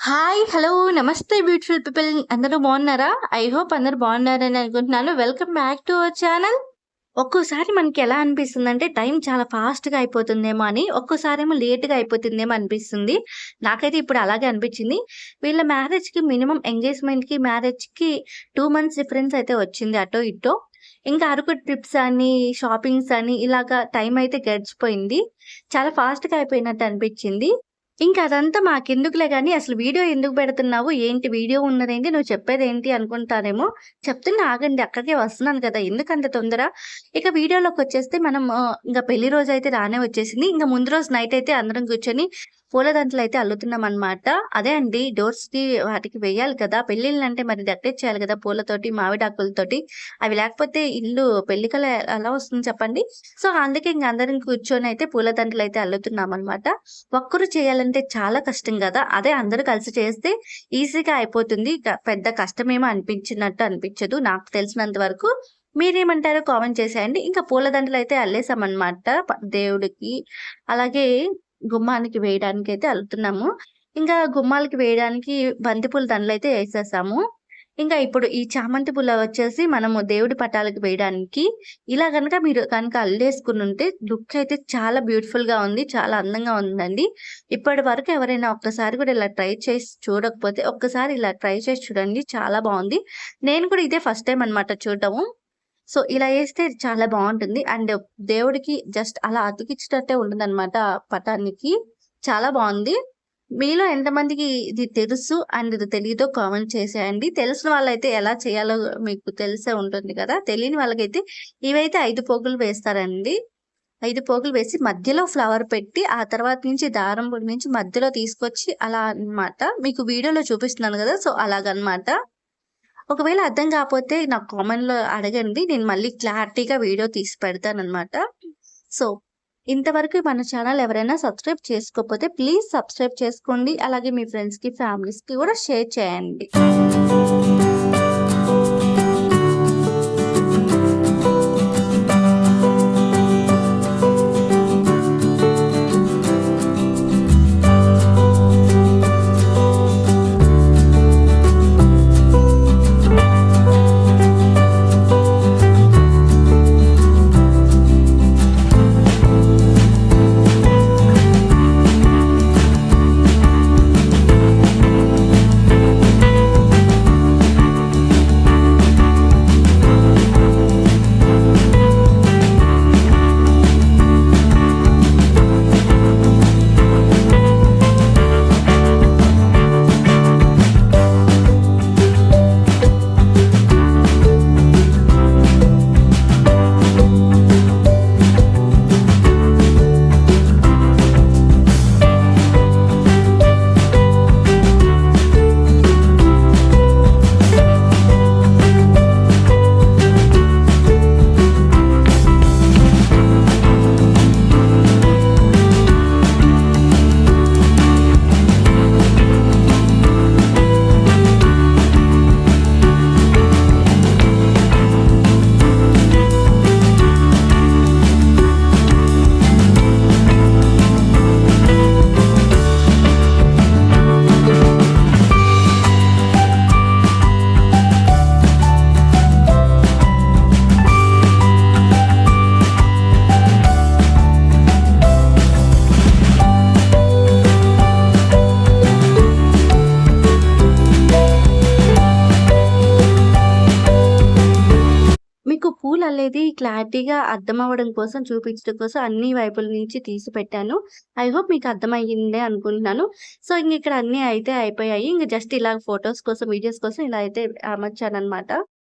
Hi! Hello! Namaste beautiful people అందరూ బాగున్నారా? I hope అందరూ బాగున్నారని అనుకుంటున్నాను. Welcome back to our channel. ఒక్కోసారి మనకి ఎలా అనిపిస్తుంది అంటే టైం చాలా ఫాస్ట్‌గా అయిపోతుందేమో అని, ఒక్కోసారేమో లేట్‌గా అయిపోతుందేమో అనిపిస్తుంది. నాకైతే ఇప్పుడు అలాగే అనిపించింది. వీళ్ళ మ్యారేజ్‌కి మినిమం ఎంగేజ్‌మెంట్‌కి, మ్యారేజ్‌కి టూ మంత్స్ డిఫరెన్స్ అయితే వచ్చింది అటో ఇటో. ఇంకా అరకు ట్రిప్స్ అని, షాపింగ్స్ అని ఇలాగా టైం అయితే గడిచిపోయింది. చాలా ఫాస్ట్‌గా అయిపోయినట్టు అనిపించింది. ఇంకా అదంతా మాకెందుకులే కానీ అసలు వీడియో ఎందుకు పెడుతున్నావు? ఏంటి వీడియో ఉన్నదేంటి? నువ్వు చెప్పేదేంటి అనుకుంటారేమో. చెప్తున్నా ఆగండి అక్కడికే వస్తున్నాను కదా! ఎందుకంత తొందర? ఇక వీడియోలోకొచ్చేస్తే మనం ఇంకా పెళ్ళి రోజు అయితే రానే వచ్చేసింది. ఇంకా ముందు రోజు నైట్ అయితే అందరం కూర్చొని పూలదంతలు అయితే అల్లుతున్నాం అన్నమాట అదే అండి డోర్స్‌కి వాటికి వేయాలి కదా! పెళ్ళిళ్ళంటే మరి డెకరేట్ చేయాలి కదా! పూలతోటి, మామిడాకులతోటి అవి లేకపోతే ఇల్లు పెళ్ళి ఎలా వస్తుంది చెప్పండి? సో, అందుకే ఇంక అందరం కూర్చొని అయితే పూలదండలు అయితే అల్లుతున్నాం అనమాట ఒక్కరు చేయాలని చేయాలంటే చాలా కష్టం కదా అదే అందరూ కలిసి చేస్తే ఈజీగా అయిపోతుంది. పెద్ద కష్టమేమో అనిపించినట్టు అనిపించదు నాకు తెలిసినంత వరకు. మీరేమంటారో కామెంట్ చేసేయండి. ఇంకా పూలదండలైతే అయితే అల్లేసామన్నమాట దేవుడికి, అలాగే గుమ్మానికి అయితే అల్లుతున్నాము. ఇంకా గుమ్మాలకి వేయడానికి బంతిపూల దండలు అయితే వేసేసాము ఇంకా ఇప్పుడు ఈ చామంతి పూల వచ్చేసి మనము దేవుడి పటాలకు వేయడానికి. ఇలా కనుక మీరు కనుక అల్లేసుకుని ఉంటే లుక్ అయితే చాలా బ్యూటిఫుల్‌గా ఉంది. చాలా అందంగా ఉందండి. ఇప్పటి వరకు ఎవరైనా ఒక్కసారి కూడా ఇలా ట్రై చేసి చూడకపోతే ఒక్కసారి ఇలా ట్రై చేసి చూడండి. చాలా బాగుంది నేను కూడా ఇదే ఫస్ట్ టైం అనమాట చూడటము. సో, ఇలా వేస్తే చాలా బాగుంటుంది అండ్ దేవుడికి జస్ట్ అలా అతికిచ్చినట్టే ఉంటుందనమాట పటానికి. చాలా బాగుంది మీలో ఎంతమందికి ఇది తెలుసు అండ్ ఇది తెలియదో కామెంట్ చేసేయండి. తెలిసిన వాళ్ళైతే ఎలా చేయాలో మీకు తెలిసే ఉంటుంది కదా! తెలియని వాళ్ళకైతే ఇవైతే ఐదు పోగులు వేస్తారండి. ఐదు పోగులు వేసి మధ్యలో ఫ్లవర్ పెట్టి ఆ తర్వాత నుంచి దారం పొడి నుంచి మధ్యలో తీసుకొచ్చి అలా అన్నమాట. మీకు వీడియోలో చూపిస్తున్నాను కదా సో, అలాగనమాట. ఒకవేళ అర్థం కాకపోతే నాకు కామెంట్‌లో అడగండి. నేను మళ్ళీ క్లారిటీగా వీడియో తీసి పెడతాననమాట. సో, ఇంతవరకు మన ఛానల్ ఎవరైనా సబ్స్క్రైబ్ చేసుకోకపోతే ప్లీజ్ సబ్స్క్రైబ్ చేసుకోండి. అలాగే మీ ఫ్రెండ్స్‌కి, ఫ్యామిలీస్‌కి కూడా షేర్ చేయండి. అనేది క్లారిటీగా అర్థం అవ్వడం కోసం, చూపించడం కోసం అన్ని వైపుల నుంచి తీసి పెట్టాను. ఐ హోప్ మీకు అర్థమయ్యిందే అనుకుంటున్నాను. సో, ఇంగిక్కడ అన్నీ అయితే అయిపోయాయి. ఇంక జస్ట్ ఇలా ఫొటోస్ కోసం, వీడియోస్ కోసం ఇలా అయితే అమర్చాననమాట.